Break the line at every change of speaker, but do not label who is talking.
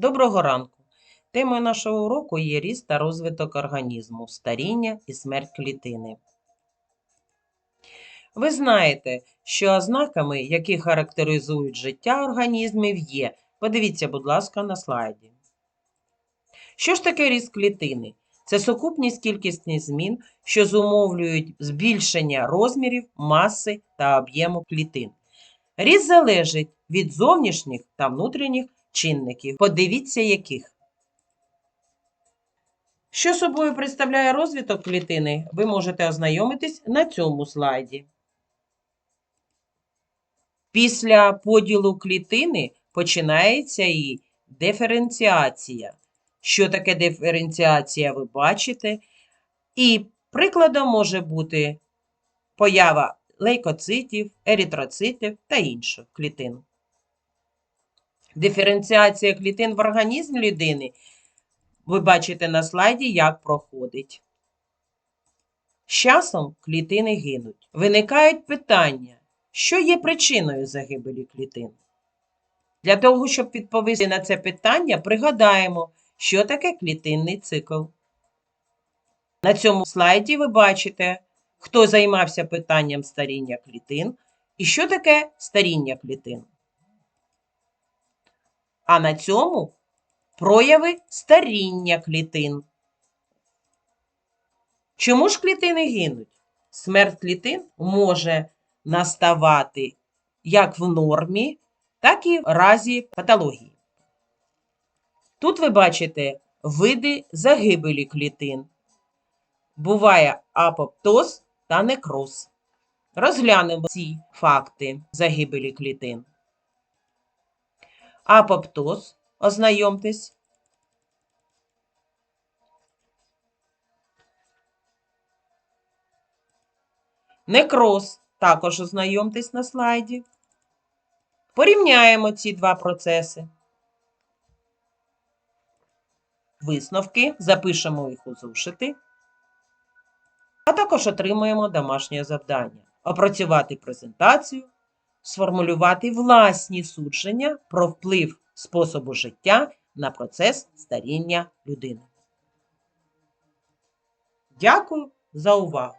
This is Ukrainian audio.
Доброго ранку! Темою нашого уроку є ріст та розвиток організму, старіння і смерть клітини. Ви знаєте, що ознаками, які характеризують життя організмів, є. Подивіться, будь ласка, на слайді. Що ж таке ріст клітини? Це сукупність кількісних змін, що зумовлюють збільшення розмірів, маси та об'єму клітин. Ріст залежить від зовнішніх та внутрішніх чинників. Подивіться, яких. Що собою представляє розвиток клітини, ви можете ознайомитись на цьому слайді. Після поділу клітини починається її диференціація. Що таке диференціація, ви бачите. І прикладом може бути поява лейкоцитів, еритроцитів та інших клітин. Диференціація клітин в організмі людини ви бачите на слайді, як проходить. З часом клітини гинуть. Виникають питання, що є причиною загибелі клітин. Для того, щоб відповісти на це питання, пригадаємо, що таке клітинний цикл. На цьому слайді ви бачите, хто займався питанням старіння клітин і що таке старіння клітин. А на цьому прояви старіння клітин. Чому ж клітини гинуть? Смерть клітин може наставати як в нормі, так і в разі патології. Тут ви бачите види загибелі клітин. Буває апоптоз та некроз. Розглянемо ці факти загибелі клітин. Апоптоз, ознайомтесь. Некроз, також ознайомтесь на слайді. Порівняємо ці два процеси. Висновки запишемо їх у зошити, а також отримуємо домашнє завдання. Опрацювати презентацію, сформулювати власні судження про вплив способу життя на процес старіння людини. Дякую за увагу!